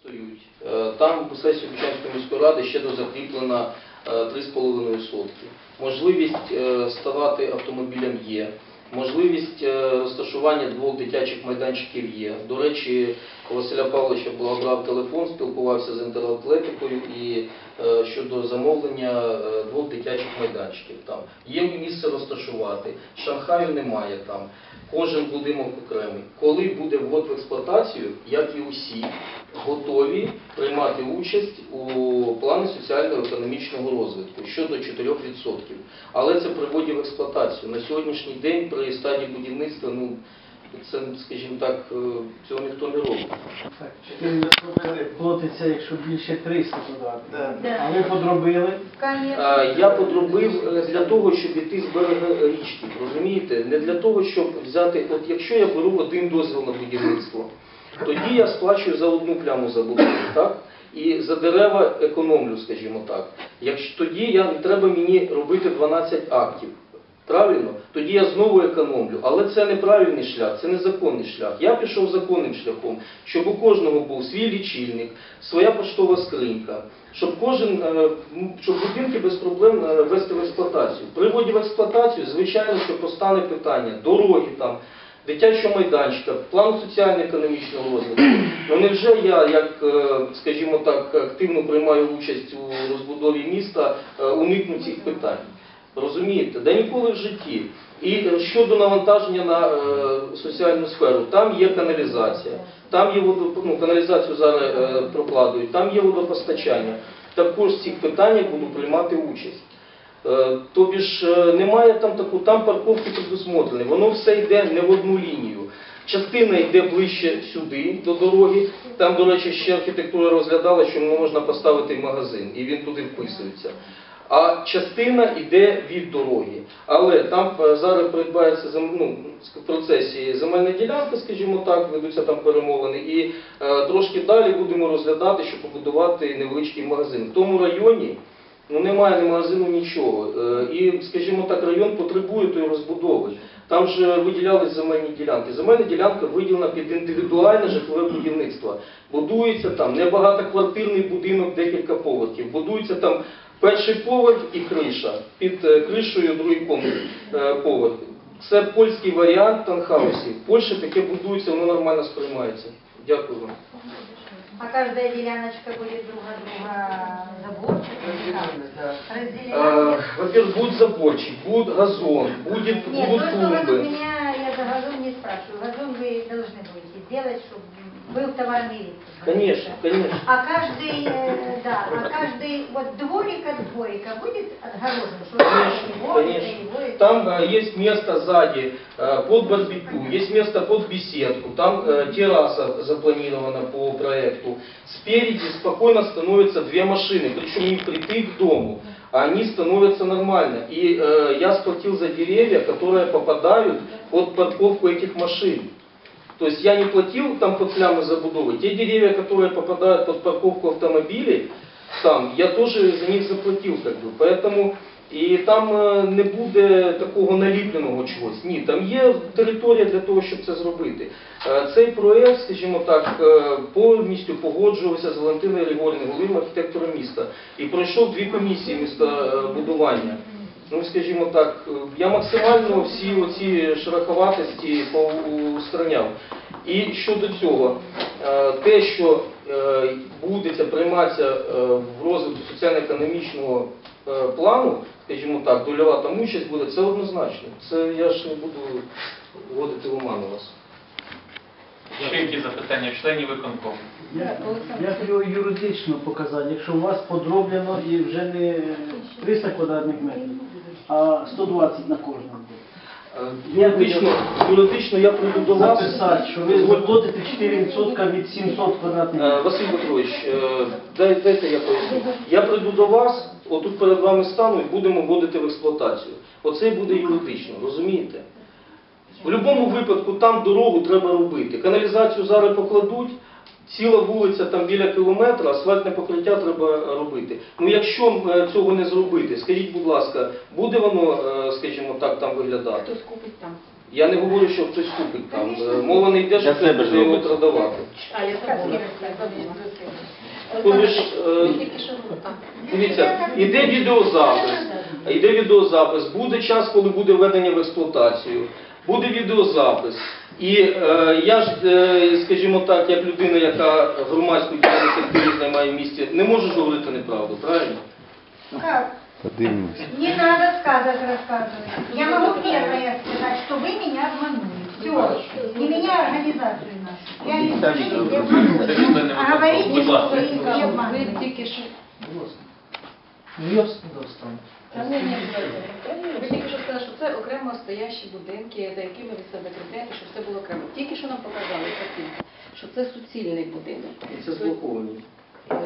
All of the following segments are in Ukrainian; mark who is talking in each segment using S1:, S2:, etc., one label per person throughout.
S1: стоють. Е, Там по сесії Бучанської міської ради ще дозакріплено е, 3,5 сотки. Можливість е, ставати автомобілем є. Можливість е, розташування двох дитячих майданчиків є. До речі, у Василя Павловича була брав телефон, спілкувався з інтератлетикою і е, щодо замовлення е, двох дитячих майданчиків. Там є місце розташувати. Шанхаю немає там. Кожен будинок окремий. Коли буде ввод в експлуатацію, як і усі, готові приймати участь у плані соціально-економічного розвитку щодо 4%. Але це при вводі в експлуатацію. На сьогоднішній день при стадії будівництва, ну це, скажімо так, е, цього ніхто не робить.
S2: Так, 4% платиться, якщо більше 300 додати.
S3: Да.
S2: А ви подробили?
S3: Конечно.
S1: Е, Я подробив е, для того, щоб іти з берега річки, розумієте? Не для того, щоб взяти, от якщо я беру один дозвіл на будівництво, тоді я сплачую за одну пляму забудови, так? І за дерева економлю, скажімо так. Якщо тоді я не треба мені робити 12 актів. Правильно? Тоді я знову економлю. Але це неправильний шлях, це незаконний шлях. Я пішов законним шляхом, щоб у кожного був свій лічильник, своя поштова скринька, щоб кожен, е, щоб будинки без проблем е, ввести в експлуатацію. При вводі в експлуатацію, звичайно, що постане питання дороги там. Дитячого майданчика, плану соціально-економічного розвитку. Ну невже я, як, е, скажімо так, активно приймаю участь у розбудові міста, е, уникну цих питань? Розумієте? Да ніколи в житті. І е, щодо навантаження на е, соціальну сферу, там є каналізація, там є водо, ну, каналізацію зараз е, прокладують, там є водопостачання. Також в цих питаннях буду приймати участь. Е, Тобі ж е, немає там таку, там парковки предусмотрені, воно все йде не в одну лінію. Частина йде ближче сюди, до дороги. Там, до речі, ще архітектура розглядала, що можна поставити магазин, і він туди вписується. А частина йде від дороги. Але там е, зараз придбається зем- ну, в процесі земельна ділянка, скажімо так, ведуться там перемовини, і е, трошки далі будемо розглядати, щоб побудувати невеличкий магазин. В тому районі ну, немає ні магазину, нічого. Е, І, скажімо так, район потребує тої розбудови. Там же виділялись земельні ділянки. Земельна ділянка виділена під індивідуальне житлове будівництво. Будується там небагатоквартирний будинок, декілька поверхів. Будується там перший поверх і криша. Під е, кришею другий е, поверх. Це польський варіант танхаусів. В Польщі таке будується, воно нормально сприймається. Дякую вам.
S3: А каждая деляночка будет друг от друга заборчик?
S1: Э,
S3: Разделена?
S1: Во-первых, будет заборчик, будет газон, будет,
S3: Нет,
S1: будут
S3: то,
S1: клумбы.
S3: меня, я за газон не спрашиваю. Газон вы должны будете сделать, чтобы был товарный вид.
S1: Конечно, конечно.
S3: А каждый, э, да, а каждый вот дворик от дворика будет отгорожен,
S1: Конечно,
S3: его,
S1: конечно.
S3: его, это
S1: Там э, есть место сзади э, под барбекю, есть место под беседку, там э, терраса запланирована по проекту. Спереди спокойно становятся две машины, причем не впритык к дому, а они становятся нормально. И э, я сплатил за деревья, которые попадают под парковку этих машин. То есть я не платил там под плямы забудовы. Те деревья, которые попадают под парковку автомобилей, там, я тоже за них заплатив, как бы. Поэтому і там е, не буде такого наліпленого чогось. Ні, там є територія для того, щоб це зробити. Е, Цей проєкт, скажімо так, е, повністю погоджувався з Валентиною Григорівною, головним архітектором міста, і пройшов дві комісії містобудування. Ну, скажімо так, я максимально всі оці шероховатості поустраняв. І щодо цього, е, те, що е, будеться прийматися е, в розвитку соціально-економічного плану, скажімо так, дольова там участь буде, це однозначно. Це я ж не буду вводити в оману вас.
S4: Ще які запитання членів виконкому?
S2: Я, як його юридично показати, якщо у вас подроблено і вже не 300 квадратних метрів, а 120 на кожному.
S1: Е, Юридично, юридично я вас.
S2: Записати, що ви заплатите 4% від 700 квадратних
S1: Е,
S2: метрів.
S1: Василь Петрович, е, дай- дайте я поясню. Я прийду до вас, отут перед вами стану і будемо вводити в експлуатацію. Оце буде юридично, розумієте? В будь-якому випадку там дорогу треба робити. Каналізацію зараз покладуть, ціла вулиця там біля кілометра, асфальтне покриття треба робити. Ну якщо е, цього не зробити, скажіть, будь ласка, буде воно, е, скажімо так, там виглядати?
S3: Хтось купить там.
S1: Я не говорю, що хтось купить там. Е, Мова не йде, що хтось буде його продавати.
S3: А, я так
S1: коли ж е,
S5: що.
S1: Дивіться, іде відеозапис, іде відеозапис, буде час, коли буде введення в експлуатацію, буде відеозапис. І е, я ж, е, скажімо так, як людина, яка громадську діяльність активність займає в місті, не можу ж говорити неправду, правильно?
S3: Как? Не надо сказок рассказывать. Я могу первое сказать, что вы меня обманули. Все. Не меня, а организацию нашу. Я не скажите, где обманули. А говорите,
S4: Будь
S3: что
S4: ласка.
S3: вы не
S5: Ви
S3: обманули.
S5: тільки що
S2: Будь ласка. Ну, я достан.
S5: Ви тільки що сказали, що це окремо стоящі будинки, за якими ви себе критеєте, що все було окремо. Тільки що нам показали картинку, що це суцільний будинок.
S1: І це зблоковані.
S5: Е,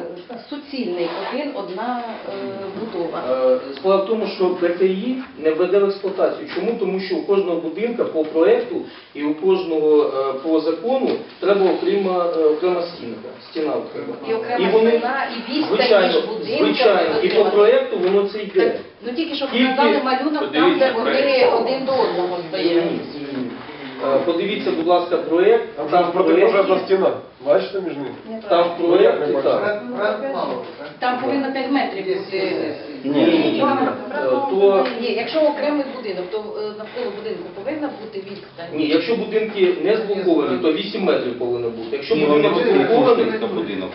S5: Суцільний один, одна е, будова.
S1: Е, Справа в тому, що БТІ не введе в експлуатацію. Чому? Тому що у кожного будинка по проекту і у кожного е, по закону треба окрема, е, окрема стінка, стіна окрема.
S5: І окрема
S1: вони-
S5: стіна, і відстань
S1: Звичайно,
S5: будинками.
S1: звичайно, і по проекту воно це йде.
S5: Ну тільки що
S1: Тільки-
S5: показали малюнок там,
S4: Подивіться
S5: де вони
S4: проект.
S5: один до одного стоять.
S1: Подивіться, будь ласка, проект.
S6: Там
S1: Там
S6: же протипожежна стіна. Бачите між ними?
S1: там в проекті, так.
S5: Там повинно 5 метрів бути.
S1: Ні, ні, ні. Е, То
S5: Ні, якщо окремий будинок, то е, навколо будинку повинна бути відстань.
S1: ні, якщо будинки не зблоковані, то 8 метрів повинно бути. Якщо будинок зблокований,
S7: будинок.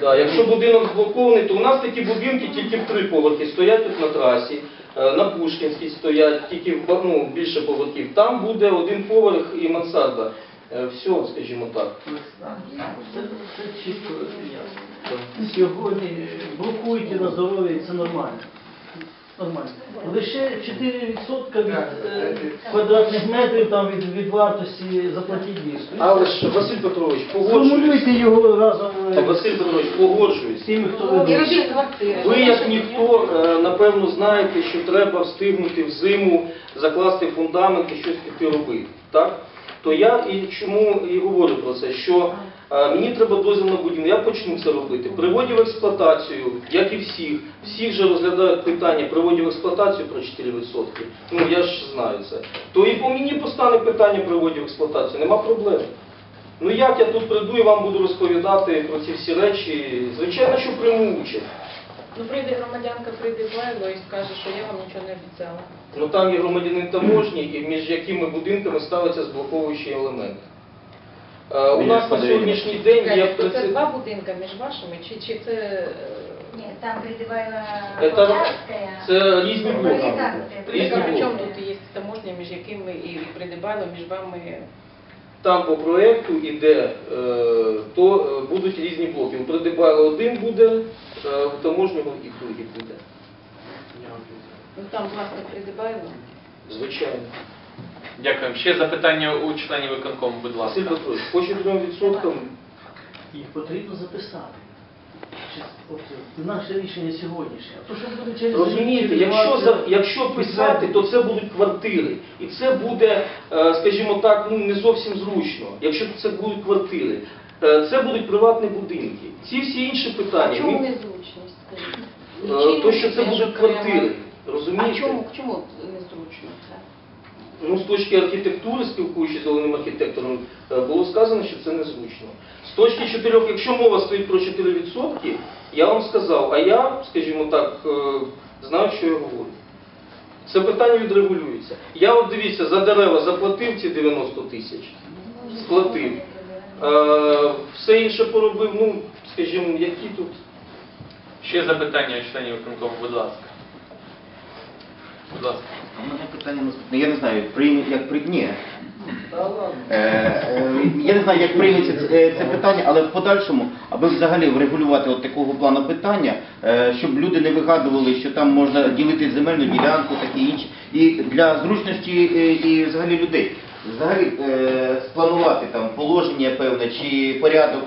S1: Да, якщо будинок зблокований, то у нас такі будинки тільки в три поверхи стоять тут на трасі, е, на Пушкінській стоять, тільки ну, більше поверхів. Там буде один поверх і мансарда. Е, Все, скажімо так.
S2: Це, це чітко. Сьогодні блокуйте на здоров'я, це нормально. Нормально. Лише 4% від е, квадратних метрів там від, від вартості заплатіть місту.
S1: Але ж, Василь Петрович.
S2: Сформулюйте його разом
S1: Та,
S2: е,
S1: Василь Петрович, погоджуюсь.
S2: з тими, хто
S5: І
S2: веде.
S5: робіть квартири.
S1: Ви, як ніхто, е, напевно, знаєте, що треба встигнути в зиму закласти фундамент і щось піти робити. Так? То я і чому і говорю про це, що мені треба дозвіл на будівлю, я почну це робити. Приводів в експлуатацію, як і всіх, всі вже розглядають питання приводів в експлуатацію про 4%. Ну я ж знаю це. То і по мені постане питання приводів в експлуатацію, нема проблем. Ну як я тут прийду і вам буду розповідати про ці всі речі? Звичайно, що прийму участь.
S5: Ну прийде громадянка, прийде Блайло і скаже, що я вам нічого не обіцяла.
S1: Ну там є громадянин таможні, між якими будинками ставиться зблоковуючий елемент. Е, у нас на сьогоднішній день є
S5: то це два будинки між вашими, чи, чи це... е,
S3: Нет, там призывала
S1: Це, це різні блоки. Різні
S5: при чому
S1: блоки.
S5: тут є таможня, між якими і придибайло між вами?
S1: Там по проєкту іде, е, то е, будуть різні блоки. У Придибайла один буде, е, у таможнього і другий буде.
S5: Ну там власне придибайло.
S1: Звичайно.
S4: Дякуємо. Ще запитання у членів виконкому, будь ласка.
S1: Василь Петрович, по 4%
S2: Їх потрібно записати. Чи- от, е, Наше рішення сьогоднішнє. А то що буде через
S1: Розумієте, якщо, за,
S2: 20,
S1: якщо писати, то це будуть квартири. І це буде, е, скажімо так, ну не зовсім зручно, якщо це будуть квартири. Е, Це будуть приватні будинки. Ці всі інші питання,
S5: чому
S1: ми-
S5: незручність, скажіть?
S1: е, то, що це
S5: теж
S1: будуть
S5: окремо?
S1: квартири.
S5: А
S1: Розумієте?
S5: чому, чому незручно?
S1: Ну, з точки архітектури, спілкуючись з головним архітектором, е, було сказано, що це незручно. З точки 4, якщо мова стоїть про 4%, я вам сказав, а я, скажімо так, е, знаю, що я говорю. Це питання відрегулюється. Я от дивіться, за дерева заплатив ці 90 тисяч, сплатив. Е, Все інше поробив, ну, скажімо, які тут.
S4: Ще запитання членів виконкому, будь ласка. Будь ласка.
S7: У мене питання наступне. Я не знаю, прийме, як при... Ні. Е, е, Я не знаю, як прийметься це, е, це питання, але в подальшому, аби взагалі врегулювати от такого плану питання, е, щоб люди не вигадували, що там можна ділити земельну ділянку, таке інше, і для зручності е, і взагалі людей. Взагалі е, спланувати там положення певне чи порядок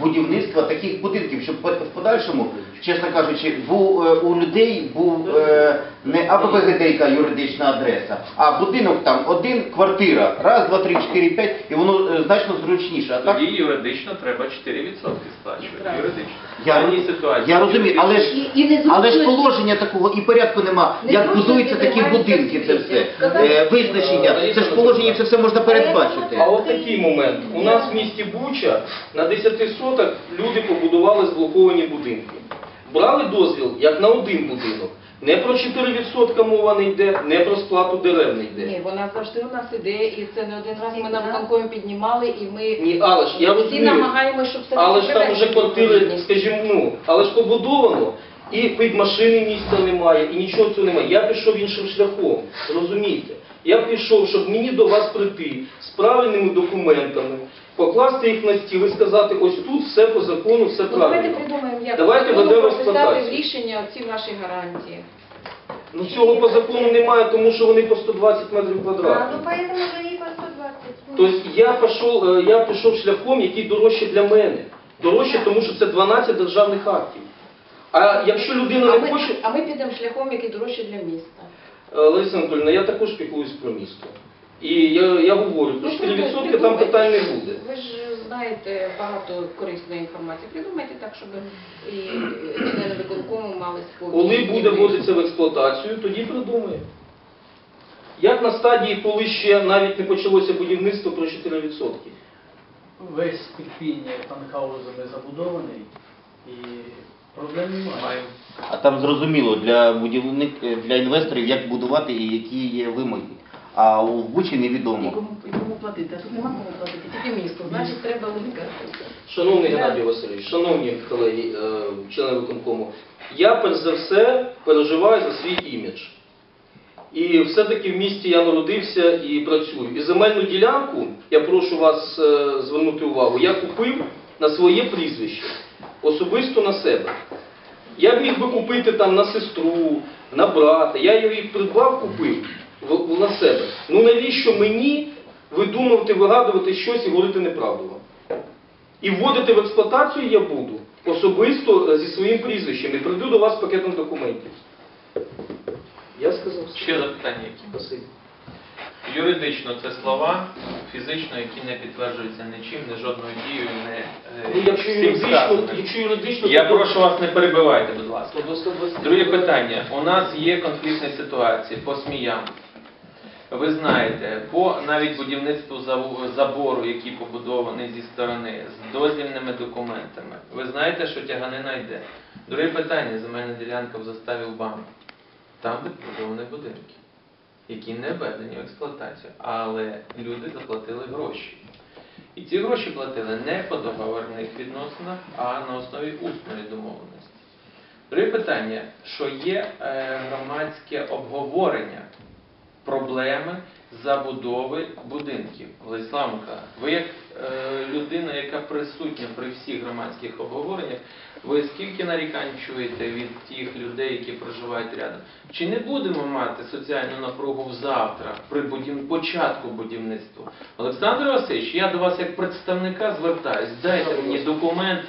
S7: будівництва таких будинків, щоб в подальшому, чесно кажучи, був е, у людей був е, не АБВГД, яка юридична адреса, а будинок там один, квартира, раз, два, три, чотири, п'ять, і воно е, значно зручніше. А так
S4: Тоді юридично треба 4% сплачувати. Юридично.
S7: я,
S4: В даній ситуації
S7: я розумію, але ж
S5: І- і незручності-
S7: але ж положення такого і порядку нема. Як
S5: Незручності
S7: будуються такі
S5: немає
S7: будинки, це все
S5: Сказали-
S7: Е, визначення. Це ж положення, це все можна передбачити.
S1: А от такий момент. У нас в місті Буча На 10 соток люди побудували зблоковані будинки. Брали дозвіл як на один будинок. Не про 4% мова не йде, не про сплату дерев не йде.
S5: Ні, вона завжди у нас іде, і це не один раз ми на виконкомі піднімали, і ми
S1: Ні, але ж я
S5: всі
S1: розумію.
S5: намагаємося, щоб все
S1: Але ж там вже квартири, скажімо, ну, але ж побудовано, і під машини місця немає, і нічого цього немає. Я пішов іншим шляхом, розумієте? Я пішов, щоб мені до вас прийти з правильними документами, покласти їх на стіл і сказати, ось тут все по закону, все
S5: Ну, давайте
S1: правильно.
S5: придумаємо, як
S1: Давайте
S5: закону
S1: ведемо
S5: прописати в
S1: експлуатацію.
S5: рішення ці наші гарантії.
S1: Ну цього по закону немає, тому що вони по 120 метрів
S3: А,
S1: квадратних.
S3: ну поэтому живи по 120.
S1: Тобто я пішов, е, я пішов шляхом, який дорожче для мене. Дорожче, тому що це 12 державних актів. А якщо людина
S5: А
S1: не
S5: ми,
S1: хоче...
S5: а ми підемо шляхом, який дорожче для міста.
S1: Е, Лариса Анатольовна, я також піклуюсь про місто. І я, я говорю, про
S5: Ну,
S1: 4% там питань не буде.
S5: Ви ж знаєте багато корисної інформації. Придумайте так, щоб і члени виконкому мали спокій.
S1: Коли буде вводитися в експлуатацію, тоді придумаємо. Як на стадії, коли ще навіть не почалося будівництво про 4%?
S2: Весь підпільні танхаузами забудований і проблем немає.
S7: А там зрозуміло для будівник для інвесторів, як будувати і які є вимоги. А у Бучі
S5: І кому, і кому платити? А тут нема кому платити, тільки місто. Значить, треба уникати.
S1: Шановний Геннадій Васильович, шановні колеги, е, члени виконкому, я перш за все переживаю за свій імідж. І все-таки в місті я народився і працюю. І земельну ділянку, я прошу вас е, звернути увагу, я купив на своє прізвище, особисто на себе. Я міг би купити там на сестру, на брата, я її придбав, купив в- на себе. Ну навіщо мені видумувати, вигадувати щось і говорити неправду? І вводити в експлуатацію я буду особисто е, зі своїм прізвищем і прийду до вас з пакетом документів. Я сказав.
S4: Ще запитання які?
S1: Спасибі.
S4: Юридично це слова, фізично, які не підтверджуються нічим, не жодною дією, не е,
S1: Ну, якщо
S4: всім
S1: юридично,
S4: сказаним.
S1: якщо юридично,
S4: Я
S1: то-
S4: прошу вас не перебивайте, будь ласка.
S1: то до 120.
S4: Друге питання. У нас є конфліктні ситуації по сміям. Ви знаєте, по навіть будівництву забору, який побудований зі сторони, з дозвільними документами. Ви знаєте, що тяганина йде. Друге питання, земельна ділянка в заставі в банку. Там відбудовані будинки, які не введені в експлуатацію, але люди заплатили гроші. І ці гроші платили не по договірних відносинах, а на основі усної домовленості. Друге питання, що є е, громадське обговорення проблеми забудови будинків. Владислав ви як е, людина, яка присутня при всіх громадських обговореннях, ви скільки нарікань чуєте від тих людей, які проживають рядом? Чи не будемо мати соціальну напругу завтра при будів... початку будівництва? Олександр Васильович, я до вас як представника звертаюсь, дайте мені документ,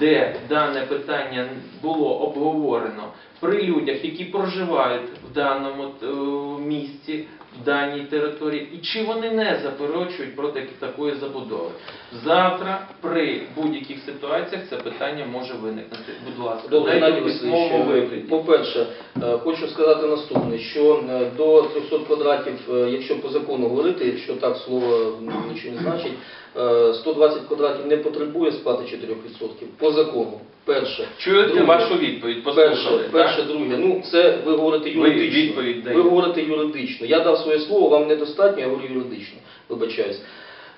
S4: де дане питання було обговорено при людях, які проживають в даному е, місті, в даній території, і чи вони не заперечують проти такої забудови. Завтра при будь-яких ситуаціях це питання може виникнути. Будь ласка,
S1: Добре,
S4: дайте письмовому вигляді.
S1: по-перше, е, хочу сказати наступне, що е, до 300 квадратів, е, якщо по закону говорити, що так слово нічого не значить, е, 120 квадратів не потребує сплати 4%. По закону. Перше.
S4: Чуєте
S1: Друге.
S4: вашу відповідь?
S1: Перше,
S4: Послухали,
S1: перше,
S4: так?
S1: друге. Ну, це ви говорите
S4: Ви
S1: юридично.
S4: відповідь
S1: ви говорите юридично. Я дав своє слово, вам недостатньо, я говорю юридично. Вибачаюсь.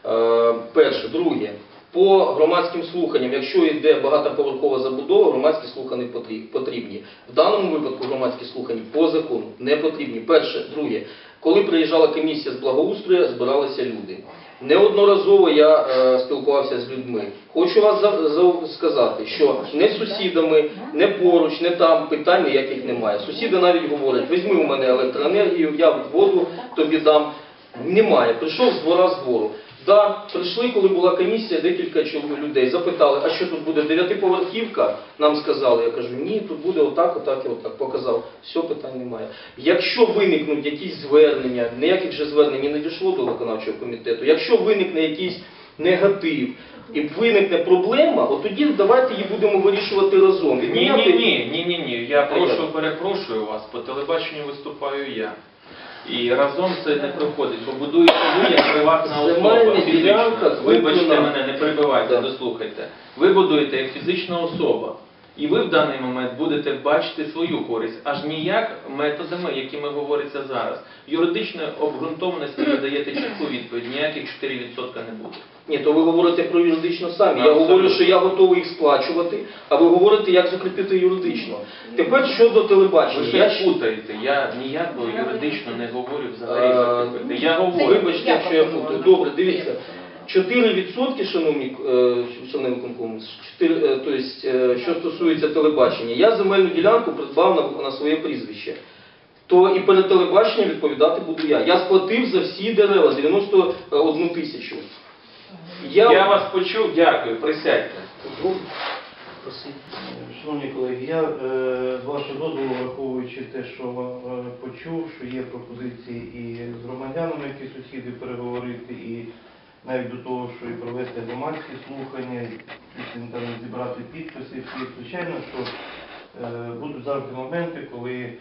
S1: Е, перше, друге. По громадським слуханням, якщо йде багатоповерхова забудова, громадські слухання потрібні. В даному випадку громадські слухання по закону не потрібні. Перше, друге, коли приїжджала комісія з благоустрою, збиралися люди. Неодноразово я е, спілкувався з людьми. Хочу вас за- за- сказати, що не сусідами, не поруч, не там питань ніяких немає. Сусіди навіть говорять, візьми у мене електроенергію, я воду тобі дам. Немає. Прийшов з двора з двору. Да, прийшли, коли була комісія, декілька людей запитали, а що тут буде дев'ятиповерхівка? Нам сказали, я кажу, ні, тут буде отак, отак і отак. Показав, все питань немає. Якщо виникнуть якісь звернення, ніяких же звернень не дійшло до виконавчого комітету. Якщо виникне якийсь негатив і виникне проблема, от тоді давайте її будемо вирішувати разом.
S4: Ні, ні, ні, ні, ні, ні. Я прошу, перепрошую вас, по телебаченню виступаю я. І разом це не проходить, бо будуєте ви як приватна особа, фізична. Вибачте мене, не
S1: прибивайте,
S4: дослухайте. Ви будуєте як фізична особа. І ви в даний момент будете бачити свою користь, аж ніяк методами, якими говориться зараз. Юридичної обґрунтованості ви даєте чітку відповідь, ніяких 4% не буде.
S1: Ні, то ви говорите про юридично самі. Я говорю, що я готовий їх сплачувати, а ви говорите, як закріпити юридично. Тепер щодо
S4: Ви
S1: телебачення. Я
S4: щось
S1: ж
S4: путаєте. Я ніякого юридично не говорю взагалі
S1: Е,
S4: закріпити. Я говорю,
S1: Вибачте, якщо я путаю. Добре, дивіться. 4%, шановні е, члени виконкому, 4, е, то е, що стосується телебачення, я земельну ділянку придбав на, на своє прізвище. То і перед телебаченням відповідати буду я. Я сплатив за всі дерева 91 тисячу.
S4: Я вас почув, дякую, присядьте.
S6: Шановні колеги, я е, з вашого дозволу, враховуючи те, що е, почув, що є пропозиції і з громадянами, які сусіди переговорити, і навіть до того, що і провести громадські слухання, і там зібрати підписи всі, звичайно, що е, будуть завжди моменти, коли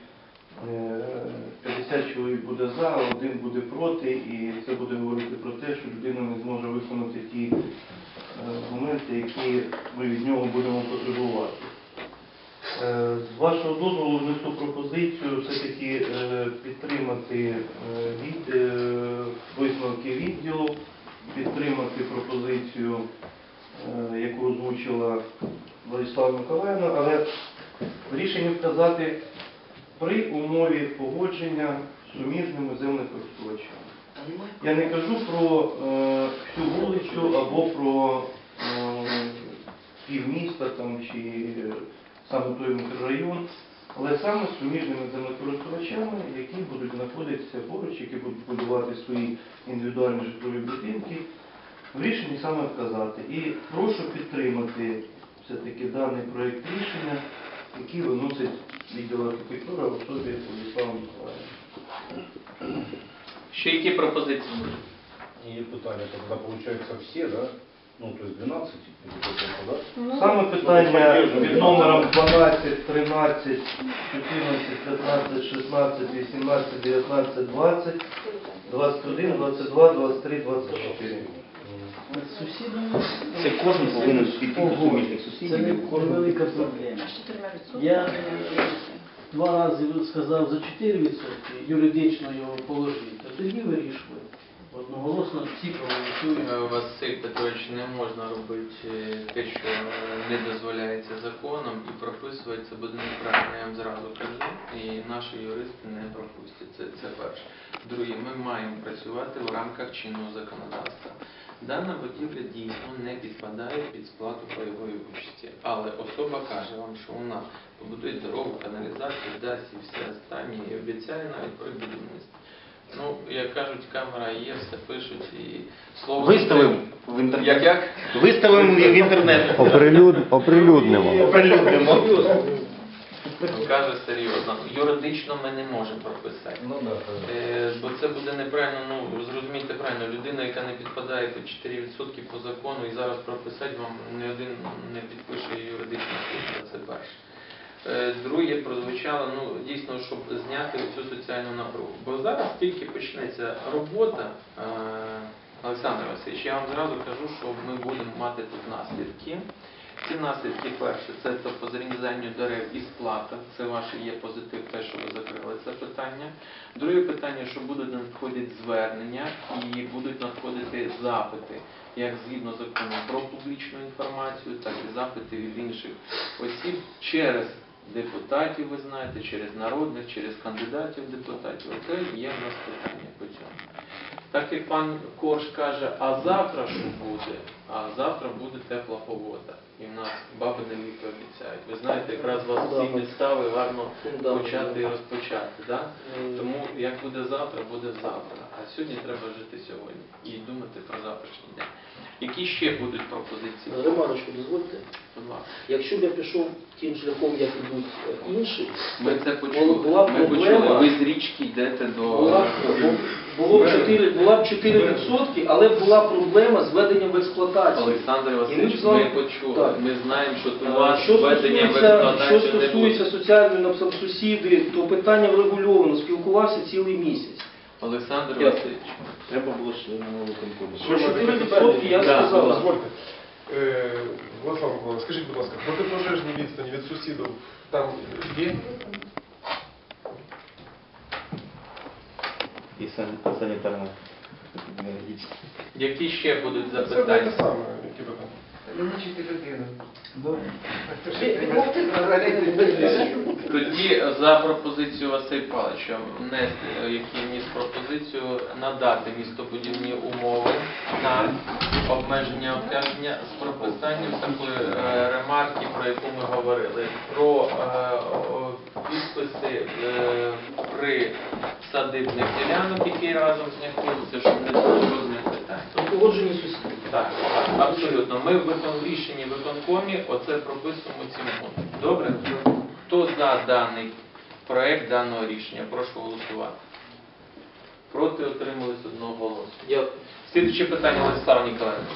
S6: 50 чоловік буде за, один буде проти, і це буде говорити про те, що людина не зможе виконати ті е, моменти, які ми від нього будемо потребувати. Е, З вашого дозволу внесу пропозицію все-таки е, підтримати е, від, е, висновки відділу, підтримати пропозицію, е, яку озвучила Владислава Миколаївна, але в рішенні вказати при умові погодження з суміжними землекористувачами. Я не кажу про е, всю вулицю або про е, півміста там, чи е, саме той мікрорайон, але саме з суміжними землекористувачами, які будуть знаходитися поруч, які будуть будувати свої індивідуальні житлові будинки, в рішенні саме вказати. І прошу підтримати все-таки даний проєкт рішення, який виносить відділ архітектури в особі Владислава Миколаївна.
S4: Ще які пропозиції?
S8: И питание, тогда получается все, да? Ну, то есть 12 или сколько, да?
S6: Саме питання під номером 12, 13, 14, 15, 16, 18, 19, 20, 21, 22, 23, 24.
S2: Сусідами
S7: Це кожен повинен піти до суміжних
S2: це
S7: сусідів.
S2: не
S7: кожен
S2: велика проблема.
S5: Аж 4%.
S2: Я е, два рази сказав за 4%, юридично його положити, а тоді вирішую. Одноголосно всі проголосують.
S4: Е, Василь Петрович, не можна робити е, те, що е, не дозволяється законом, і прописувати це буде неправильно, я вам зразу кажу, і наші юристи не пропустять. Це, це перше. Друге, ми маємо працювати в рамках чинного законодавства. Дана будівля дійсно не підпадає під сплату пайової участі, але особа каже вам, що вона побудує дорогу, каналізацію, дасть і все останнє, і обіцяє навіть про будівництво. Ну, як кажуть, камера є, все пишуть і слово
S7: Виставив в інтернет.
S4: Як як?
S7: Виставимо в інтернет.
S9: Оприлюд... Оприлюднимо.
S7: Оприлюднимо.
S4: Каже серйозно. Юридично ми не можемо прописати.
S8: Ну да.
S4: Е, Бо це буде неправильно, ну зрозумійте правильно, людина, яка не підпадає під 4% по закону і зараз прописати вам не один не підпише юридичну службу, це перше. Е, Друге прозвучало, ну дійсно, щоб зняти цю соціальну напругу. Бо зараз тільки почнеться робота, е, Олександр Васильович, я вам зразу кажу, що ми будемо мати тут наслідки. Ці наслідки перше, це то по зрізанню дерев і сплата. Це ваш є позитив, те, що ви закрили це питання. Друге питання, що будуть надходити звернення і будуть надходити запити, як згідно закону про публічну інформацію, так і запити від інших осіб через депутатів, ви знаєте, через народних, через кандидатів депутатів. Оце є в нас питання по цьому. Так як пан Корж каже, а завтра що буде? А завтра буде тепла погода. І в нас баби не ліки обіцяють. Ви знаєте, якраз вас всі підстави гарно почати і розпочати. Да? Тому як буде завтра, буде завтра. А сьогодні треба жити сьогодні і думати про завтрашній день. Які ще будуть пропозиції?
S1: Ремарочку, дозвольте.
S4: Будь ласка.
S1: Якщо б я пішов тим шляхом, як ідуть е, інші,
S4: Ми це
S1: була
S4: почули. Ми почули. Ви з річки йдете до
S1: була, було б 4, була б 4%, але була проблема з введенням в експлуатацію.
S4: Олександр Васильович,
S1: ми
S4: ми почули.
S1: Так.
S4: Ми знаємо, що у
S1: Е,
S4: вас
S1: Що
S4: введення в
S1: стосується, що стосується соціальної сусіди, то питання врегульовано, спілкувався цілий місяць.
S4: Олександр
S1: Дякую.
S4: Васильович.
S10: Треба було ще на виконкому.
S1: Про 4% я
S4: Да,
S1: сказав.
S11: Дозвольте. Е, Владислав Миколаївич, скажіть, будь ласка, протипожежні відстані від сусідів там є?
S7: І сан- санітарно.
S4: Які ще будуть
S11: Це одне
S4: запитання?
S11: те саме, які питання.
S4: Тоді за пропозицію Василь Павловича внести, е, який вніс пропозицію надати містобудівні умови на обмеження обтяження з прописанням такої е, ремарки, про яку ми говорили, про е, підписи при садибних ділянок, які разом знаходяться, щоб не було жодних питань.
S1: Погоджені сусіди.
S4: Так, так, абсолютно. Ми в викон- рішенні виконкомі оце прописуємо цим пунктом. Добре? Хто за даний проект даного рішення? Прошу голосувати. Проти отримались одного голосу. Слідуюче питання Владислава Ніколаєвна.